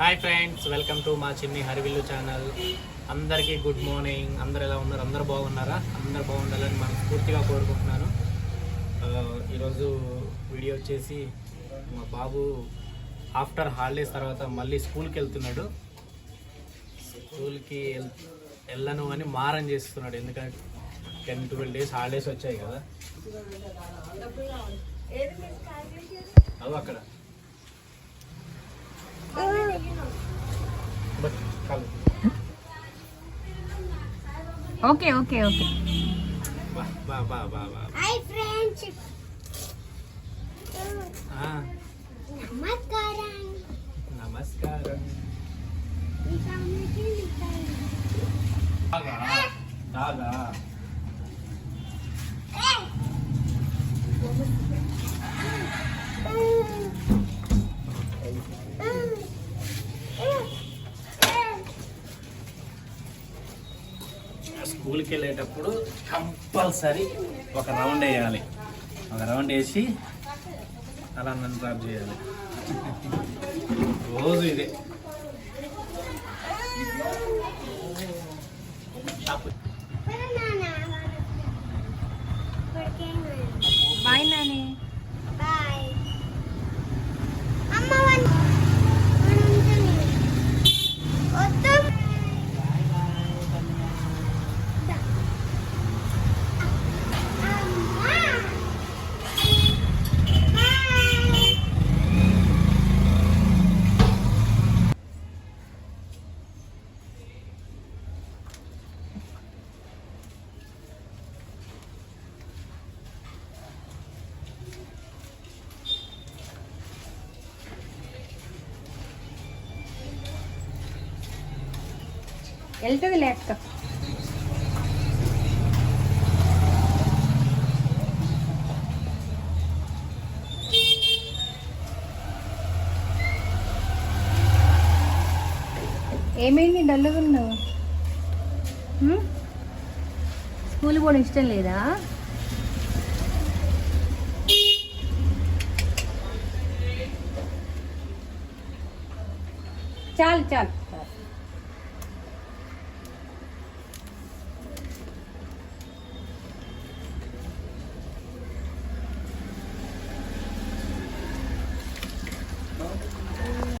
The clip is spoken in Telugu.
హాయ్ ఫ్రెండ్స్ వెల్కమ్ టు మా చిన్ని హరివిల్లు ఛానల్ అందరికీ గుడ్ మార్నింగ్ అందరు ఎలా ఉన్నారు? అందరు బాగున్నారా? అందరు బాగుండాలని మనస్ఫూర్తిగా కోరుకుంటున్నాను. ఆ, ఈరోజు వీడియో వచ్చేసి మా బాబు ఆఫ్టర్ హాలిడేస్ తర్వాత మళ్ళీ స్కూల్కి వెళ్తున్నాడు. స్కూల్కి వెళ్- వెళ్ళను అని మారం చేస్తున్నాడు. ఎందుకంటే టెన్ ట్వెల్వ్ డేస్ హాలిడేస్ వచ్చాయి కదా. అవు అక్కడ. ఓకే ఓకే ఓకే బా బా బా బా బా హాయ్ ఫ్రెండ్స్ ఆ, నమస్కారం నమస్కారం దాగా దాగా స్కూల్కి వెళ్ళేటప్పుడు కంపల్సరీ ఒక రౌండ్ వేయాలి. ఒక రౌండ్ వేసి అలా నన్ను డ్రాప్ చేయాలి. రోజు ఇదే. వెళ్తుంది లేక ఏమైంది డల్లుగా ఉన్నావు? స్కూల్ పోవడం ఇష్టం లేదా? చాలు చాలు.